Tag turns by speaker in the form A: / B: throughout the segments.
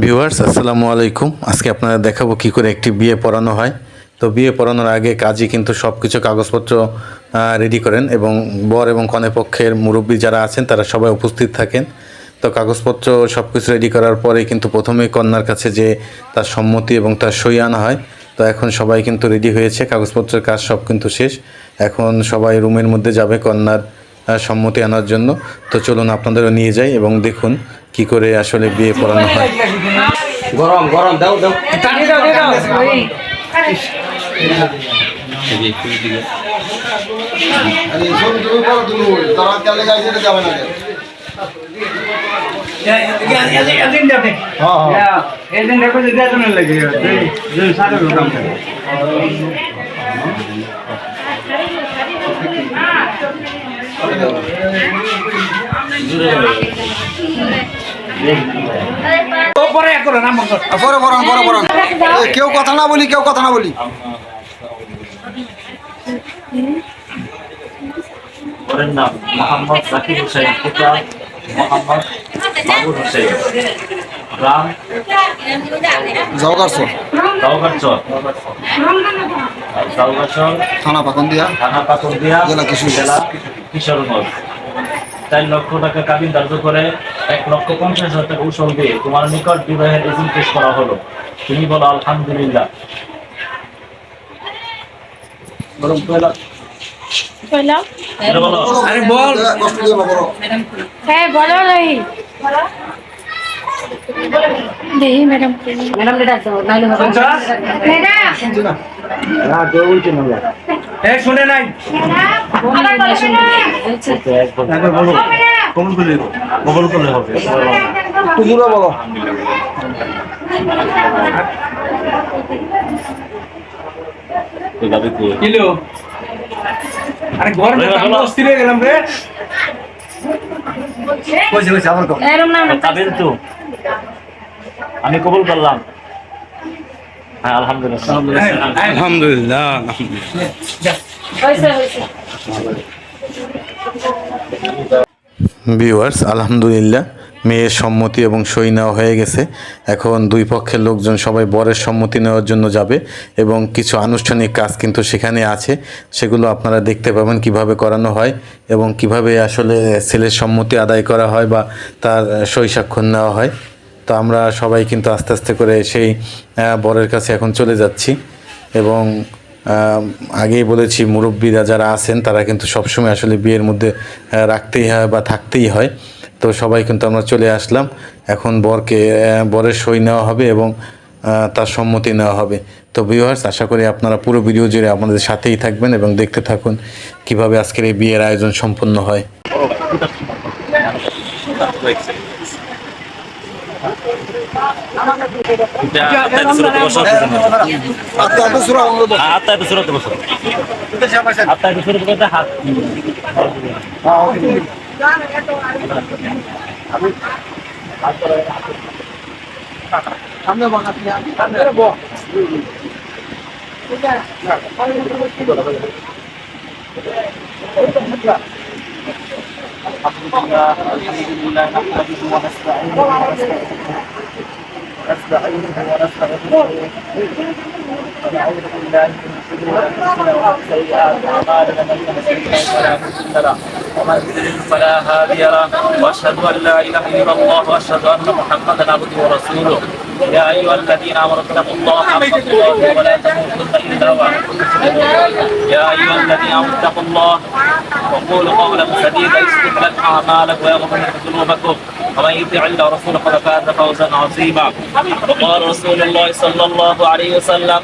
A: Viewers, আসসালামু আলাইকুম। আজকে আপনারা দেখাবো কি করে একটি বিয়ে পড়ানো হয়। তো বিয়ে পড়ানোর আগে কাজী কিন্তু সব কিছু কাগজপত্র রেডি করেন এবং বর এবং কনে পক্ষের মুরব্বী যারা আছেন, তারা সবাই উপস্থিত থাকেন। তো কাগজপত্র সব কিছু রেডি করার পরে কিন্তু প্রথমে কন্যার কাছে যে তার সম্মতি এবং তার সই আনা হয়, তো এখন সবাই কিন্তু রেডি হয়েছে, কাগজপত্রের কাজ সব কিন্তু শেষ। এখন সবাই রুমের মধ্যে যাবে কন্যার সম্মতি আনার জন্য। তো চলুন আপনাদেরও নিয়ে যাই এবং দেখুন কি করে আসলে বিয়ে পড়ানো হয়
B: গরম গরম দাও দাও
C: হ্যাঁ লাগে পরে
D: পড়ান পরে পড়ান কেউ কথা না বলি কেউ কথা না বলি।
E: ওর নাম মোহাম্মদ জাকির হোসেন পিতা মোহাম্মদ বাবুর হোসেন। গ্রাম
D: জওগারছ
E: দাউগাছর দাউগাছর
D: থানা পাকন দিয়া
E: থানা পাকুন্দিয়া
D: জেলা কিশোরগঞ্জ।
E: জেলা কিশোরগঞ্জ। চার লক্ষ টাকা কাবিন ধার্য করে এক লক্ষ পঞ্চাশ হাজার টাকা উসল দিয়ে তোমার নিকট বিবাহের এজেন্ট পেশ করা হলো। তুমি বলো আলহামদুলিল্লাহ। পয়লা
C: আরে বলো।
F: হ্যাঁ বলো রহি। দেখি ম্যাডাম ম্যাডাম। ম্যাডাম
C: এ শুনে নাই।
E: একবার বলো কবুল করলে কবুল করলে হবে
D: তুমুরা বলো
C: কিলো আরে অস্থির হয়ে গেলাম রে কইছে কইছে আমার
F: এরম না
E: তো। আমি কবুল করলাম। আলহামদুলিল্লাহ।
A: আলহামদুলিল্লাহ। ভিউয়ার্স আলহামদুলিল্লাহ মেয়ের সম্মতি এবং সই নেওয়া হয়ে গেছে। এখন দুই পক্ষের লোকজন সবাই বরের সম্মতি নেওয়ার জন্য যাবে এবং কিছু আনুষ্ঠানিক কাজ কিন্তু সেখানে আছে। সেগুলো আপনারা দেখতে পাবেন কীভাবে করানো হয় এবং কীভাবে আসলে ছেলের সম্মতি আদায় করা হয় বা তার সই স্বাক্ষর নেওয়া হয়। তো আমরা সবাই কিন্তু আস্তে আস্তে করে সেই বরের কাছে এখন চলে যাচ্ছি। এবং আগেই বলেছি, মুরব্বীরা যারা আছেন, তারা কিন্তু সবসময় আসলে বিয়ের মধ্যে রাখতেই হয় বা থাকতেই হয়। তো সবাই কিন্তু আমরা চলে আসলাম। এখন বরকে বরের সই নেওয়া হবে এবং তার সম্মতি নেওয়া হবে। তো ভিউয়ার্স আশা করি আপনারা পুরো ভিডিও জুড়ে আমাদের সাথেই থাকবেন এবং দেখতে থাকুন কীভাবে আজকের এই বিয়ের আয়োজন সম্পন্ন হয়।
D: আত্মা আত্মা সুরা অঙ্গ দাও
E: حمد الله
D: الحمد لله نحمده ونستعينه
E: ونستعينه ونستغفره ونعوذ بالله من شرور انفسنا ومن سيئات اعمالنا من يهده الله فلا مضل له ومن يضلل فلا هادي له واشهد ان لا اله الا الله واشهد ان محمدا عبده ورسوله يا ايها الذين امنوا اتقوا الله حق تقاته ولا تموتن مسلمون يا أيها الذين آمنوا اتقوا الله وقولوا قولا سديدا يصلح لكم أعمالكم ويغفر لكم ذنوبكم. ومن يطع الله ورسوله فقد فاز فوزا عظيما. وقال رسول الله صلى الله عليه وسلم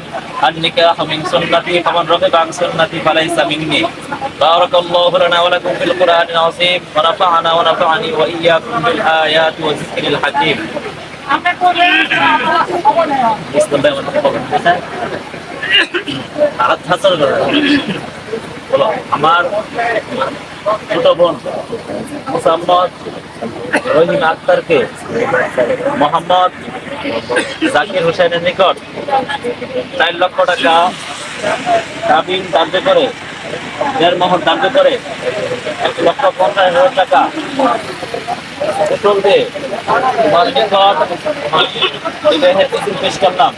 E: النكاح من سنتي فمن رغب عن سنتي فليس مني. بارك الله لنا ولكم في القرآن العظيم ونفعنا ونفعني وإياكم بالآيات والذكر الحكيم. তারা ছাড়া বলো, আমার ছোট বোন মোসাম্মদ রহিম আক্তারকে মোহাম্মদ জাকির হোসেনের নিকট চার লক্ষ টাকা দাবি দাব্য করে, দেড় মোহর দাব্য করে এক লক্ষ পঞ্চাশ হাজার টাকা পেট্রোল দিয়ে তোমার নিকট পেশ করলাম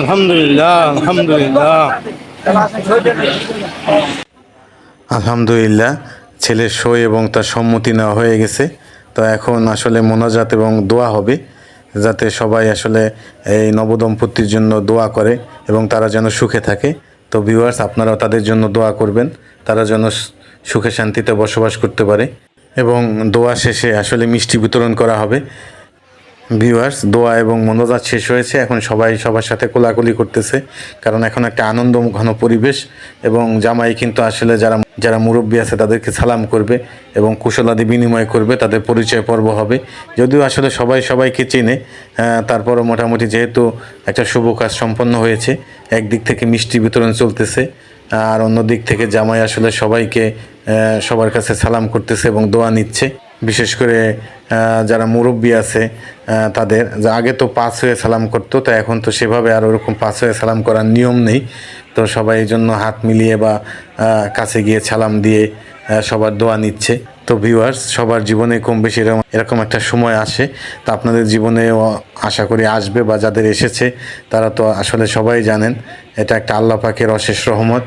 E: আলহামদুলিল্লাহ। আলহামদুলিল্লাহ
A: ছেলের সই এবং তার সম্মতি নেওয়া হয়ে গেছে। তো এখন আসলে মোনাজাত এবং দোয়া হবে, যাতে সবাই আসলে এই নবদম্পতির জন্য দোয়া করে এবং তারা যেন সুখে থাকে। তো ভিউয়ার্স আপনারাও তাদের জন্য দোয়া করবেন। তারা যেন সুখে শান্তিতে বসবাস করতে পারে। এবং দোয়া শেষে আসলে মিষ্টি বিতরণ করা হবে। ভিউয়ার্স দোয়া এবং মনোজাত শেষ হয়েছে। এখন সবাই সবার সাথে কোলাকুলি করতেছে। কারণ এখন একটা আনন্দ ঘন পরিবেশ। এবং জামাই কিন্তু আসলে যারা যারা মুরব্বী আছে তাদেরকে সালাম করবে এবং কুশলাদি বিনিময় করবে। তাদের পরিচয় পর্ব হবে। যদিও আসলে সবাই সবাইকে চেনে তারপরও মোটামুটি যেহেতু একটা শুভ কাজ সম্পন্ন হয়েছে, একদিক থেকে মিষ্টি বিতরণ চলতেছে। আর অন্য দিক থেকে জামাই আসলে সবাইকে সবার কাছে সালাম করতেছে এবং দোয়া নিচ্ছে। বিশেষ করে যারা মুরব্বী আছে তাদের, যা আগে তো পাঁচ হয়ে সালাম করতো, তো এখন তো সেভাবে আর ওরকম পাঁচ হয়ে সালাম করার নিয়ম নেই। তো সবাই এই জন্য হাত মিলিয়ে বা কাছে গিয়ে সালাম দিয়ে সবার দোয়া নিচ্ছে। তো ভিউয়ার্স সবার জীবনে কম বেশি এরকম এরকম একটা সময় আসে। তো আপনাদের জীবনেও আশা করি আসবে বা যাদের এসেছে তারা তো আসলে সবাই জানেন এটা একটা আল্লাহ পাকের অশেষ রহমত।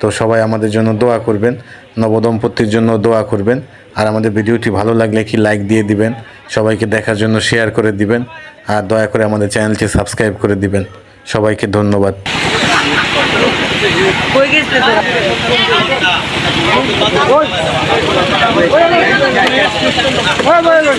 A: তো সবাই আমাদের জন্য দোয়া করবেন নবদম্পতির জন্য দোয়া করবেন। আর আমাদের ভিডিওটি ভালো লাগলে কি লাইক দিয়ে দিবেন সবাইকে দেখার জন্য শেয়ার করে দিবেন আর দয়া করে আমাদের চ্যানেলটি সাবস্ক্রাইব করে দিবেন। সবাইকে ধন্যবাদ।
C: Oy, oy, oy.